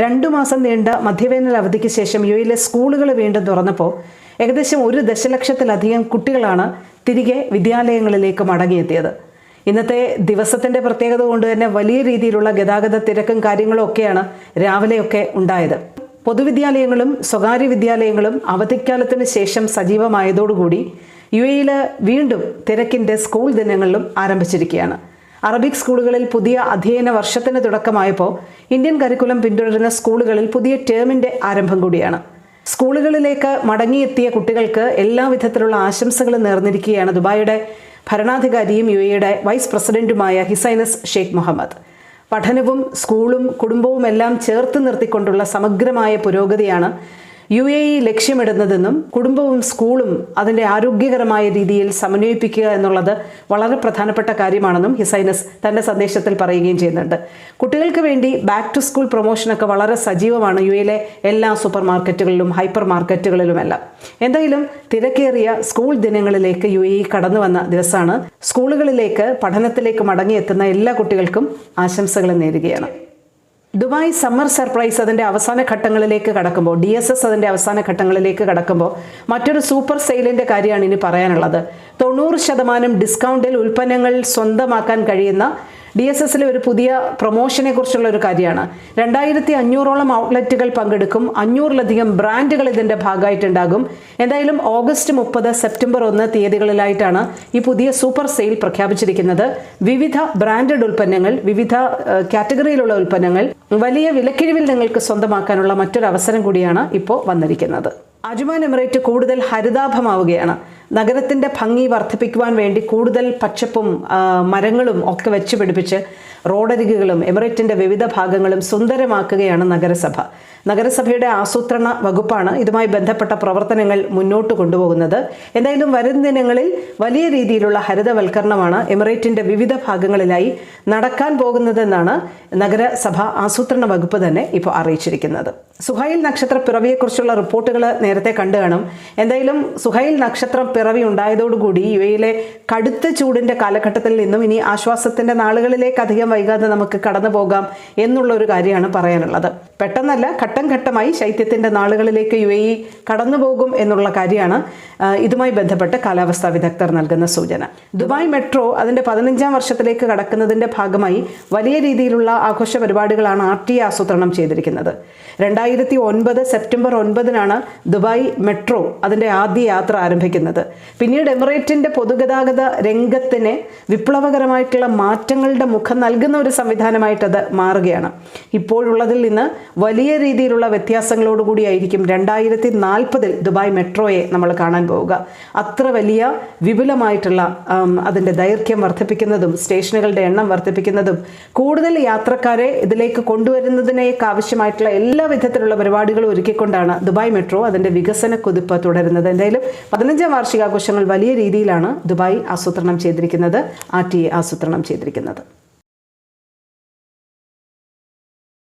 രണ്ടു മാസം നീണ്ട മധ്യവേനൽ അവധിക്ക് ശേഷം യു എയിലെ സ്കൂളുകൾ വീണ്ടും തുറന്നപ്പോൾ ഏകദേശം ഒരു ദശലക്ഷത്തിലധികം കുട്ടികളാണ് തിരികെ വിദ്യാലയങ്ങളിലേക്ക് മടങ്ങിയെത്തിയത്. ഇന്നത്തെ ദിവസത്തിന്റെ പ്രത്യേകത കൊണ്ട് തന്നെ വലിയ രീതിയിലുള്ള ഗതാഗത തിരക്കും കാര്യങ്ങളും ഒക്കെയാണ് രാവിലെയൊക്കെ ഉണ്ടായത്. പൊതുവിദ്യാലയങ്ങളും സ്വകാര്യ വിദ്യാലയങ്ങളും അവധിക്കാലത്തിന് ശേഷം സജീവമായതോടുകൂടി യു എയിൽ വീണ്ടും തിരക്കിന്റെ സ്കൂൾ ദിനങ്ങളിലും ആരംഭിച്ചിരിക്കുകയാണ്. അറബിക് സ്കൂളുകളിൽ പുതിയ അധ്യയന വർഷത്തിന് തുടക്കമായപ്പോൾ ഇന്ത്യൻ കരിക്കുലം പിന്തുടരുന്ന സ്കൂളുകളിൽ പുതിയ ടേമിന്റെ ആരംഭം കൂടിയാണ്. സ്കൂളുകളിലേക്ക് മടങ്ങിയെത്തിയ കുട്ടികൾക്ക് എല്ലാവിധത്തിലുള്ള ആശംസകളും നേർന്നിരിക്കുകയാണ് ദുബായിയുടെ ഭരണാധികാരിയും യു എയുടെ വൈസ് പ്രസിഡന്റുമായ ഹിസൈനസ് ഷെയ്ഖ് മുഹമ്മദ്. പഠനവും സ്കൂളും കുടുംബവും എല്ലാം ചേർത്ത് നിർത്തിക്കൊണ്ടുള്ള സമഗ്രമായ പുരോഗതിയാണ് യു എ ഇ ലക്ഷ്യമിടുന്നതെന്നും കുടുംബവും സ്കൂളും അതിന്റെ ആരോഗ്യകരമായ രീതിയിൽ സമന്വയിപ്പിക്കുക എന്നുള്ളത് വളരെ പ്രധാനപ്പെട്ട കാര്യമാണെന്നും ഹിസൈനസ് തന്റെ സന്ദേശത്തിൽ പറയുകയും ചെയ്യുന്നുണ്ട്. കുട്ടികൾക്ക് വേണ്ടി ബാക്ക് ടു സ്കൂൾ പ്രൊമോഷനൊക്കെ വളരെ സജീവമാണ് യു എയിലെ എല്ലാ സൂപ്പർ മാർക്കറ്റുകളിലും ഹൈപ്പർ മാർക്കറ്റുകളിലുമെല്ലാം എന്തായാലും തിരക്കേറിയ സ്കൂൾ ദിനങ്ങളിലേക്ക് യു എ ഇ കടന്നു വന്ന ദിവസമാണ്. സ്കൂളുകളിലേക്ക് പഠനത്തിലേക്ക് മടങ്ങിയെത്തുന്ന എല്ലാ കുട്ടികൾക്കും ആശംസകൾ നേരുകയാണ്. ദുബായ് സമ്മർ സർപ്രൈസ് അതിന്റെ അവസാന ഘട്ടങ്ങളിലേക്ക് കടക്കുമ്പോൾ ഡി എസ് എസ് അതിന്റെ അവസാന ഘട്ടങ്ങളിലേക്ക് കടക്കുമ്പോൾ മറ്റൊരു സൂപ്പർ സെയിലിന്റെ കാര്യമാണ് ഇനി പറയാനുള്ളത്. തൊണ്ണൂറ് ശതമാനം ഡിസ്കൗണ്ടിൽ ഉൽപ്പന്നങ്ങൾ സ്വന്തമാക്കാൻ കഴിയുന്ന ഡി എസ് എസിലെ ഒരു പുതിയ പ്രൊമോഷനെ കുറിച്ചുള്ള ഒരു കാര്യമാണ്. രണ്ടായിരത്തി അഞ്ഞൂറോളം ഔട്ട്ലെറ്റുകൾ പങ്കെടുക്കും. അഞ്ഞൂറിലധികം ബ്രാൻഡുകൾ ഇതിന്റെ ഭാഗമായിട്ടുണ്ടാകും. എന്തായാലും ഓഗസ്റ്റ് മുപ്പത് സെപ്റ്റംബർ ഒന്ന് തീയതികളിലായിട്ടാണ് ഈ പുതിയ സൂപ്പർ സെയിൽ പ്രഖ്യാപിച്ചിരിക്കുന്നത്. വിവിധ ബ്രാൻഡഡ് ഉൽപ്പന്നങ്ങൾ വിവിധ കാറ്റഗറിയിലുള്ള ഉൽപ്പന്നങ്ങൾ വലിയ വിലക്കിഴിവിൽ നിങ്ങൾക്ക് സ്വന്തമാക്കാനുള്ള മറ്റൊരു അവസരം കൂടിയാണ് ഇപ്പോൾ വന്നിരിക്കുന്നത്. അജുമാൻ എമിറേറ്റ് കൂടുതൽ ഹരിതാഭമാവുകയാണ്. നഗരത്തിന്റെ ഭംഗി വർദ്ധിപ്പിക്കുവാൻ വേണ്ടി കൂടുതൽ പച്ചപ്പും മരങ്ങളും ഒക്കെ വെച്ച് പിടിപ്പിച്ച് റോഡരികുകളും എമിറേറ്റിന്റെ വിവിധ ഭാഗങ്ങളും സുന്ദരമാക്കുകയാണ് നഗരസഭ. നഗരസഭയുടെ ആസൂത്രണ വകുപ്പാണ് ഇതുമായി ബന്ധപ്പെട്ട പ്രവർത്തനങ്ങൾ മുന്നോട്ട് കൊണ്ടുപോകുന്നത്. എന്തായാലും വരും ദിനങ്ങളിൽ വലിയ രീതിയിലുള്ള ഹരിതവൽക്കരണമാണ് എമിറേറ്റിന്റെ വിവിധ ഭാഗങ്ങളിലായി നടക്കാൻ പോകുന്നതെന്നാണ് നഗരസഭ ആസൂത്രണ വകുപ്പ് തന്നെ ഇപ്പോൾ അറിയിച്ചിരിക്കുന്നത്. സുഹൈൽ നക്ഷത്ര പിറവിയെക്കുറിച്ചുള്ള റിപ്പോർട്ടുകൾ നേരത്തെ കണ്ടു കാണും. എന്തായാലും സുഹൈൽ നക്ഷത്രം പിറവി ഉണ്ടായതോടുകൂടി യു എയിലെ കടുത്ത ചൂടിന്റെ കാലഘട്ടത്തിൽ നിന്നും ഇനി ആശ്വാസത്തിന്റെ നാളുകളിലേക്ക് അധികം വൈകാതെ നമുക്ക് കടന്നു പോകാം എന്നുള്ള ഒരു കാര്യമാണ് പറയാനുള്ളത്. പെട്ടെന്നല്ല ഘട്ടം ഘട്ടമായി ശൈത്യത്തിന്റെ നാളുകളിലേക്ക് യു എ ഇ കടന്നു പോകും എന്നുള്ള കാര്യമാണ് ഇതുമായി ബന്ധപ്പെട്ട് കാലാവസ്ഥാ വിദഗ്ധർ നൽകുന്ന സൂചന. ദുബായ് മെട്രോ അതിന്റെ പതിനഞ്ചാം വർഷത്തിലേക്ക് കടക്കുന്നതിന്റെ ഭാഗമായി വലിയ രീതിയിലുള്ള ആഘോഷ പരിപാടികളാണ് ആർ ടി ആസൂത്രണം ചെയ്തിരിക്കുന്നത്. രണ്ടായിരത്തി ഒൻപത് സെപ്റ്റംബർ ഒൻപതിനാണ് ദുബായ് മെട്രോ അതിന്റെ ആദ്യ യാത്ര ആരംഭിക്കുന്നത്. പിന്നീട് എമിറേറ്റിന്റെ പൊതുഗതാഗത രംഗത്തിന് വിപ്ലവകരമായിട്ടുള്ള മാറ്റങ്ങളുടെ മുഖം നൽകുന്ന ഒരു സംവിധാനമായിട്ടത് മാറുകയാണ്. ഇപ്പോഴുള്ളതിൽ നിന്ന് വലിയ രീതിയിലുള്ള വ്യത്യാസങ്ങളോടുകൂടിയായിരിക്കും രണ്ടായിരത്തി നാൽപ്പതിൽ ദുബായ് മെട്രോയെ നമ്മൾ കാണാൻ പോവുക. അത്ര വലിയ വിപുലമായിട്ടുള്ള അതിന്റെ ദൈർഘ്യം വർദ്ധിപ്പിക്കുന്നതും സ്റ്റേഷനുകളുടെ എണ്ണം വർദ്ധിപ്പിക്കുന്നതും കൂടുതൽ യാത്രക്കാരെ ഇതിലേക്ക് കൊണ്ടുവരുന്നതിനേക്ക് ആവശ്യമായിട്ടുള്ള എല്ലാ വിധത്തിലുള്ള പരിപാടികളും ഒരുക്കിക്കൊണ്ടാണ് ദുബായ് മെട്രോ അതിന്റെ വികസന കുതിപ്പ് തുടരുന്നത്. എന്തായാലും പതിനഞ്ചാം വാർഷികാഘോഷങ്ങൾ വലിയ രീതിയിലാണ് ദുബായ് ആസൂത്രണം ചെയ്തിരിക്കുന്നത്. ആർ ടി ആസൂത്രണം ചെയ്തിരിക്കുന്നത്.